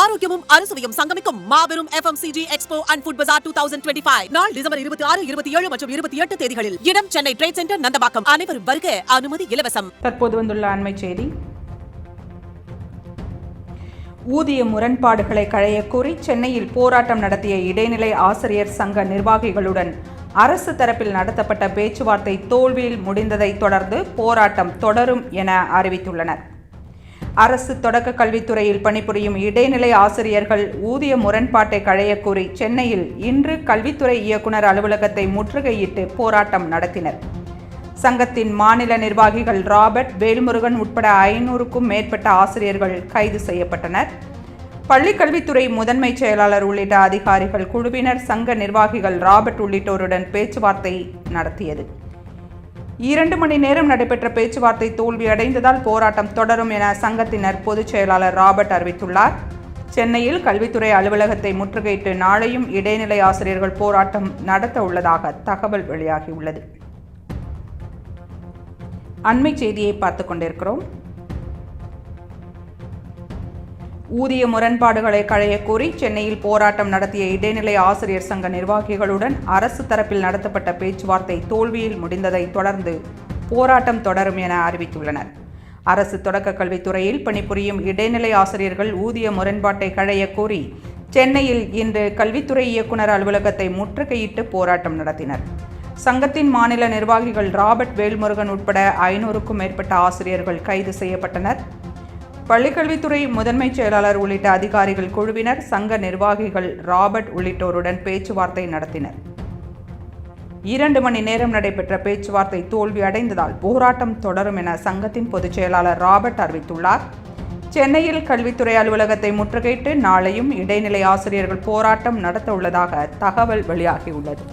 ஆரோக்கியமும் அறுசுவையும் சங்கமிக்கும் மாபெரும் FMCG expo and food bazaar two thousand twenty five நாள் டிசம்பர் இருபத்தி ஆறு இருபத்தி ஏழு மற்றும் இருபத்தி எட்டு தேதிகளில் இடம் சென்னை ட்ரேட் சென்டர் நந்தபாக்கம் அனைவரும் வருக அனுமதி இலவசம். தற்போது வந்துள்ள அண்மை செய்தி. ஊதிய முரண்பாடுகளை களைய கோரி சென்னையில் போராட்டம் நடத்திய இடைநிலை ஆசிரியர் சங்க நிர்வாகிகளுடன் அரசு தரப்பில் நடத்தப்பட்ட பேச்சுவார்த்தை தோல்வியில் முடிந்ததை தொடர்ந்து போராட்டம் தொடரும் என அறிவித்துள்ளனர். அரசு தொடக்க கல்வித்துறையில் பணிபுரியும் இடைநிலை ஆசிரியர்கள் ஊதிய முரண்பாட்டை களையக்கோரி சென்னையில் இன்று கல்வித்துறை இயக்குனர் அலுவலகத்தை முற்றுகையிட்டு போராட்டம் நடத்தினர். சங்கத்தின் மாநில நிர்வாகிகள் ராபர்ட் வேல்முருகன் உட்பட ஐநூறுக்கும் மேற்பட்ட ஆசிரியர்கள் கைது செய்யப்பட்டனர். பள்ளிக்கல்வித்துறை முதன்மை செயலாளர் உள்ளிட்ட அதிகாரிகள் குழுவினர் சங்க நிர்வாகிகள் ராபர்ட் உள்ளிட்டோருடன் பேச்சுவார்த்தை நடத்தியது. இரண்டு மணி நேரம் நடைபெற்ற பேச்சுவார்த்தை தோல்வியடைந்ததால் போராட்டம் தொடரும் என சங்கத்தினர் பொதுச் செயலாளர் ராபர்ட் அறிவித்துள்ளார். சென்னையில் கல்வித்துறை அலுவலகத்தை முற்றுகையிட்டு நாளையும் இடைநிலை ஆசிரியர்கள் போராட்டம் நடத்த உள்ளதாக தகவல் வெளியாகியுள்ளது. அண்மை செய்தியை பார்த்துக் கொண்டிருக்கிறோம். ஊதிய முரண்பாடுகளை களைய கோரி சென்னையில் போராட்டம் நடத்திய இடைநிலை ஆசிரியர் சங்க நிர்வாகிகளுடன் அரசு தரப்பில் நடத்தப்பட்ட பேச்சுவார்த்தை தோல்வியில் முடிந்ததை தொடர்ந்து போராட்டம் தொடரும் என அறிவித்துள்ளனர். அரசு தொடக்க கல்வித்துறையில் பணிபுரியும் இடைநிலை ஆசிரியர்கள் ஊதிய முரண்பாட்டை களைய கோரி சென்னையில் இன்று கல்வித்துறை இயக்குனர் அலுவலகத்தை முற்றுகையிட்டு போராட்டம் நடத்தினர். சங்கத்தின் மாநில நிர்வாகிகள் ராபர்ட் வேல்முருகன் உட்பட ஐநூறுக்கும் மேற்பட்ட ஆசிரியர்கள் கைது செய்யப்பட்டனர். பள்ளிக்கல்வித்துறை முதன்மை செயலாளர் உள்ளிட்ட அதிகாரிகள் குழுவினர் சங்க நிர்வாகிகள் ராபர்ட் உள்ளிட்டோருடன் பேச்சுவார்த்தை நடத்தினர். இரண்டு மணி நேரம் நடைபெற்ற பேச்சுவார்த்தை தோல்வி அடைந்ததால் போராட்டம் தொடரும் என சங்கத்தின் பொதுச் செயலாளர் ராபர்ட் அறிவித்துள்ளார். சென்னையில் கல்வித்துறை அலுவலகத்தை முற்றுகையிட்டு நாளையும் இடைநிலை ஆசிரியர்கள் போராட்டம் நடத்த உள்ளதாக தகவல் வெளியாகியுள்ளது.